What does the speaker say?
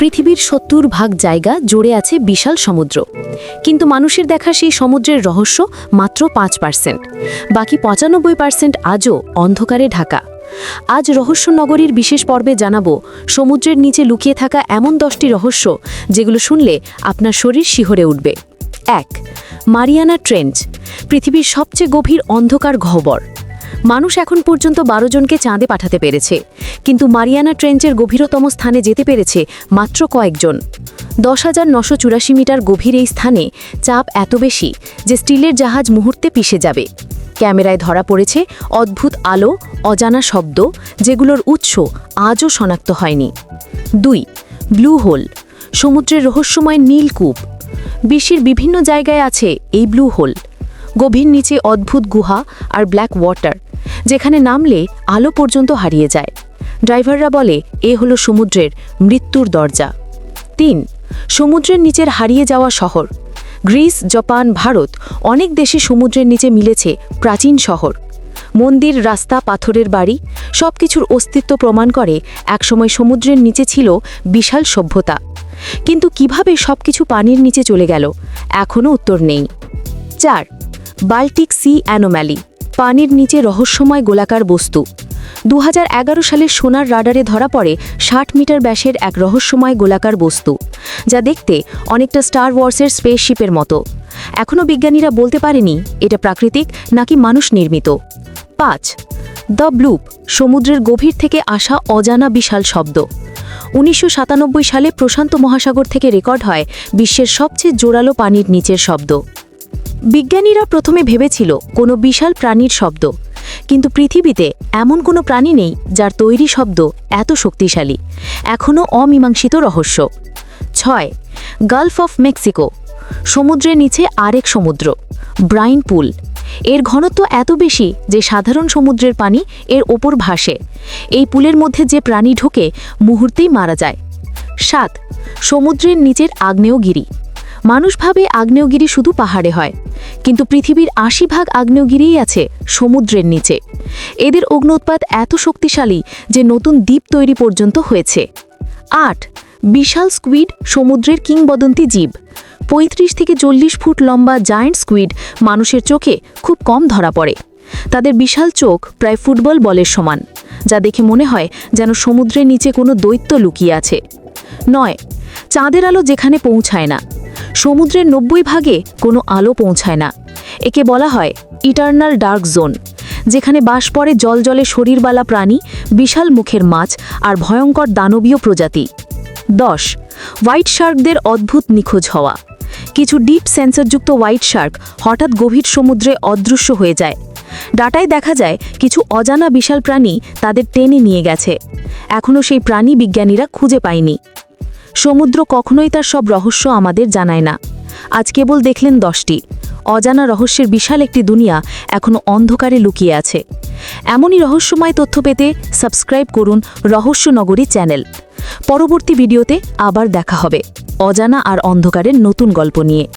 পৃথিবীর সত্তর ভাগ জায়গা জুড়ে আছে বিশাল সমুদ্র। কিন্তু মানুষের দেখা সেই সমুদ্রের রহস্য মাত্র পাঁচ পার্সেন্ট। বাকি পঁচানব্বই পার্সেন্ট আজও অন্ধকারে ঢাকা। আজ রহস্য নগরীর বিশেষ পর্বে জানাব সমুদ্রের নিচে লুকিয়ে থাকা এমন দশটি রহস্য যেগুলো শুনলে আপনার শরীর শিহরে উঠবে। এক, মারিয়ানা ট্রেঞ্চ, পৃথিবীর সবচেয়ে গভীর অন্ধকার গহ্বর মানুষ এখন পর্যন্ত বারো জনকে চাঁদে পাঠাতে পেরেছে। কিন্তু মারিয়ানা ট্রেঞ্চের গভীরতম স্থানে যেতে পেরেছে মাত্র কয়েকজন। দশ হাজার নশো চুরাশি মিটার গভীর এই স্থানে চাপ এত বেশি যে স্টিলের জাহাজ মুহূর্তে পিষে যাবে। ক্যামেরায় ধরা পড়েছে অদ্ভুত আলো, অজানা শব্দ, যেগুলোর উৎস আজও শনাক্ত হয়নি। দুই, ব্লু হোল, সমুদ্রের রহস্যময় নীলকূপ বিশ্বের বিভিন্ন জায়গায় আছে এই ব্লু হোল। গভীর নিচে অদ্ভুত গুহা আর ব্ল্যাক ওয়াটার যেখানে নামলে আলো পর্যন্ত হারিয়ে যায়। ড্রাইভাররা বলে, এ হলো সমুদ্রের মৃত্যুর দরজা। তিন, সমুদ্রের নিচের হারিয়ে যাওয়া শহর। গ্রিস, জাপান, ভারত অনেক দেশে সমুদ্রের নিচে মিলেছে প্রাচীন শহর। মন্দির, রাস্তা, পাথরের বাড়ি সবকিছুর অস্তিত্ব প্রমাণ করে একসময় সমুদ্রের নিচে ছিল বিশাল সভ্যতা। কিন্তু কীভাবে সবকিছু পানির নিচে চলে গেল এখনও উত্তর নেই। চার বাল্টিক সি অ্যানোম্যালি, পানির নিচে রহস্যময় গোলাকার বস্তু। দু সালের সোনার রাডারে ধরা পড়ে ষাট মিটার ব্যাসের এক রহস্যময় গোলাকার বস্তু, যা দেখতে অনেকটা স্টার ওয়ার্সের স্পেসশিপের মতো। এখনও বিজ্ঞানীরা বলতে পারেনি এটা প্রাকৃতিক নাকি মানুষ নির্মিত। পাঁচ, দ্য ব্লুপ, সমুদ্রের গভীর থেকে আসা অজানা বিশাল শব্দ। উনিশশো সাতানব্বই সালে প্রশান্ত মহাসাগর থেকে রেকর্ড হয় বিশ্বের সবচেয়ে জোরালো পানির নিচের শব্দ। বিজ্ঞানীরা প্রথমে ভেবেছিল কোনো বিশাল প্রাণীর শব্দ। কিন্তু পৃথিবীতে এমন কোনো প্রাণী নেই যার তৈরি শব্দ এত শক্তিশালী। এখনও অমীমাংসিত রহস্য। ছয়, গালফ অফ মেক্সিকো। সমুদ্রের নিচে আরেক সমুদ্র, ব্রাইন পুল। এর ঘনত্ব এত বেশি যে সাধারণ সমুদ্রের পানি এর ওপর ভাসে। এই পুলের মধ্যে যে প্রাণী ঢোকে, মুহূর্তেই মারা যায়। সাত, সমুদ্রের নিচের আগ্নেয়গিরি। মানুষ ভাবে আগ্নেয়গিরি শুধু পাহাড়ে হয়। কিন্তু পৃথিবীর আশি ভাগ আগ্নেয়গিরিই আছে সমুদ্রের নিচে। এদের অগ্নুৎপাত এত শক্তিশালী যে নতুন দ্বীপ তৈরি পর্যন্ত হয়েছে। আট, বিশাল স্কুইড সমুদ্রের কিংবদন্তি জীব। পঁয়ত্রিশ থেকে চল্লিশ ফুট লম্বা জায়ান্ট স্কুইড মানুষের চোখে খুব কম ধরা পড়ে। তাদের বিশাল চোখ প্রায় ফুটবল বলের সমান, যা দেখে মনে হয় যেন সমুদ্রের নিচে কোনো দৈত্য লুকিয়ে আছে। নয়, চাঁদের আলো যেখানে পৌঁছায় না। সমুদ্রের নব্বই ভাগে কোনো আলো পৌঁছায় না। একে বলা হয় ইটার্নাল ডার্ক জোন, যেখানে বাস পড়ে জলজলে শরীরবালা প্রাণী, বিশাল মুখের মাছ আর ভয়ঙ্কর দানবীয় প্রজাতি। দশ, হোয়াইট শার্কদের অদ্ভুত নিখোঁজ হওয়া। কিছু ডিপ সেন্সরযুক্ত হোয়াইট শার্ক হঠাৎ গভীর সমুদ্রে অদৃশ্য হয়ে যায়। ডাটায় দেখা যায় কিছু অজানা বিশাল প্রাণী তাদের টেনে নিয়ে গেছে। এখনও সেই প্রাণী বিজ্ঞানীরা খুঁজে পায়নি। সমুদ্র কখনোই তার সব রহস্য আমাদের জানায় না। আজ কেবল দেখলেন দশটি। অজানা রহস্যের বিশাল একটি দুনিয়া এখনও অন্ধকারে লুকিয়ে আছে। এমনই রহস্যময় তথ্য পেতে সাবস্ক্রাইব করুন রহস্যনগরী চ্যানেল। পরবর্তী ভিডিওতে আবার দেখা হবে। অজানা আর অন্ধকারের নতুন গল্প নিয়ে।